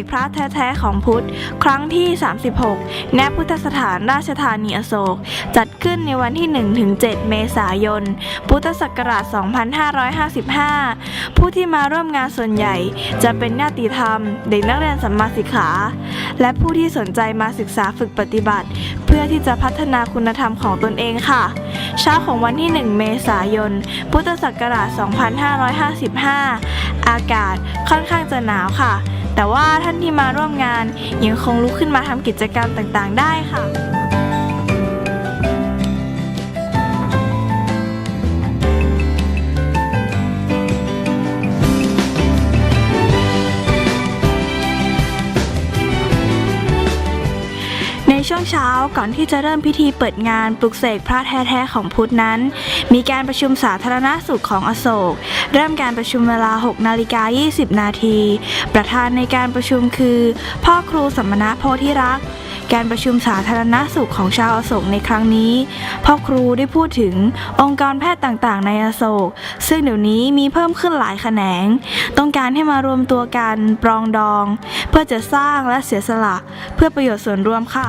กพระแท้ๆของพุทธ ครั้งที่ 36 ณ พุทธสถานราชธานีอโศก จัดขึ้นในวันที่ 1-7 เมษายน พุทธศักราช 2555 ผู้ที่มาร่วมงานส่วนใหญ่จะเป็นญาติธรรม เด็กนักเรียนสัมมาสิกขา และผู้ที่สนใจมาศึกษาฝึกปฏิบัติ เพื่อที่จะพัฒนาคุณธรรมของตนเองค่ะ เช้าของวันที่ 1 เมษายน พุทธศักราช 2555 อากาศค่อนข้างจะหนาวค่ะ แต่ว่าท่านที่มาร่วมงานยังคงลุกขึ้นมาทำกิจกรรมต่างๆ ได้ค่ะ ช่วงเช้าก่อนที่จะเริ่มพิธีเปิดงานปลุกเสกพระแท้ๆของพุทธนั้น มีการประชุมสาธารณสุขของอโศก เริ่มการประชุมเวลา 6 นาฬิกา 20 นาที ประธานในการประชุมคือ พ่อครูสมณะโพธิรักษ์ การประชุมสาธารณสุขของชาวอโศกในครั้งนี้พ่อครูได้พูดถึงองค์กรแพทย์ต่างๆ ในอโศก ซึ่งเดี๋ยวนี้มีเพิ่มขึ้นหลายแขนง ต้องการให้มารวมตัวกันปรองดอง เพื่อจะสร้างและเสียสละเพื่อประโยชน์ส่วนรวมค่ะ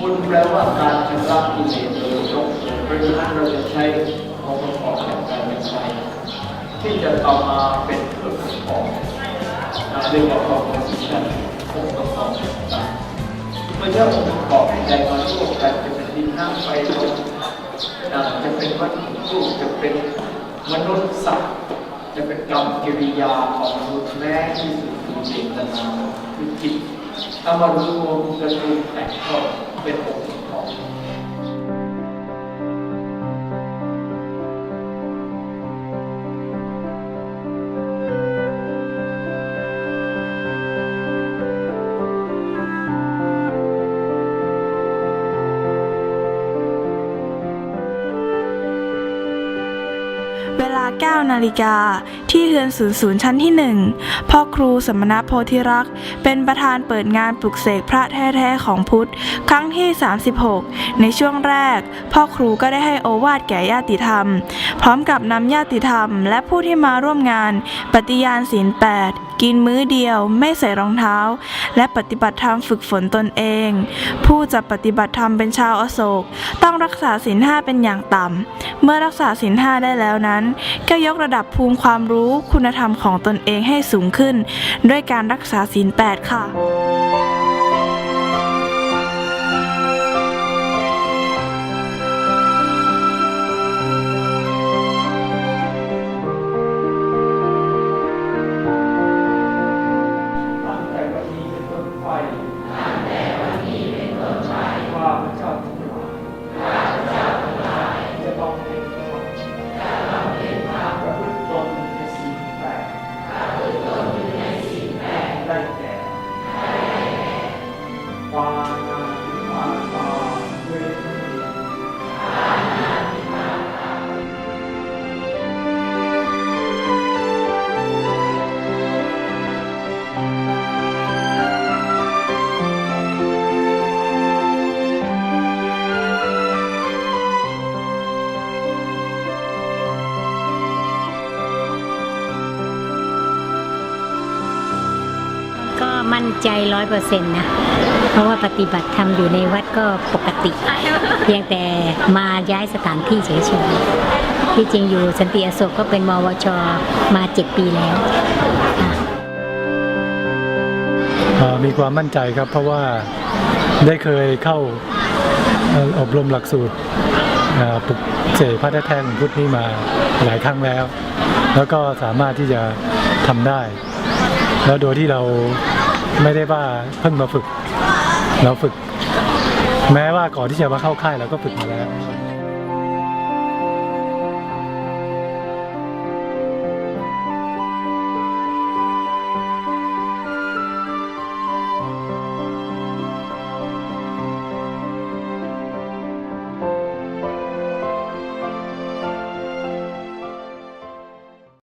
บุญแปลว่าการชำระกิเลสโดยยกเพราะฉะนั้นเราจะใช้องค์ประกอบแห่งการเป็นไทย ที่จะเอมาเป็นเครื่องประกอบอ่าเรียกว่า composition องค์ประกอบต่างๆเมื่อใช้องค์ประกอบใดมาร่วมกันจะเป็นดินน้ำไฟลมจะเป็นวัตถุรูปจะเป็นมนุษย์สัตว์จะเป็นกรรมกิริยาของมนุษย์แม้ที่สุดคือเจตนาคือจิตถ้ามารวมกันรวมแต่งก็เป็นองค์ 9 นาฬิกา ที่เรือนศูนย์ศูนย์ชั้นที่ 1 พ่อครูสมณโพธิรักษ์เป็นประธานเปิดงานปลุกเสกพระแท้ๆของพุทธ ครั้งที่ 36 ในช่วงแรก พ่อครูก็ได้ให้โอวาทแก่ญาติธรรม พร้อมกับนำญาติธรรม และผู้ที่มาร่วมงาน ปฏิญาณศีลแปด กินมื้อเดียว ไม่ใส่รองเท้า และปฏิบัติธรรมฝึกฝนตนเอง ผู้จะปฏิบัติธรรมเป็นชาวอโศก ต้องรักษาศีลห้าเป็นอย่างต่ำ เมื่อรักษาศีลห้าได้แล้วนั้น ก็ยกระดับภูมิความรู้คุณธรรมของตนเองให้สูงขึ้น ด้วยการรักษาศีลแปดค่ะ มั่นใจร้อยเปอร์เซ็นต์นะ เพราะว่าปฏิบัติธรรมอยู่ในวัดก็ปกติ เพียงแต่มาย้ายสถานที่เฉยๆ ที่จริงอยู่สันติอโศกก็เป็นมวช มาเจ็ดปีแล้วมีความมั่นใจครับเพราะว่าได้เคยเข้าอบรมหลักสูตรปลุกเสกพระแท้ๆของพุทธนี่มาหลายครั้งแล้ว แล้วก็สามารถที่จะทำได้ แล้วโดยที่เราไม่ได้ว่าเพิ่งมาฝึก เราฝึก แม้ว่าก่อนที่จะมาเข้าค่ายเราก็ฝึกมาแล้ว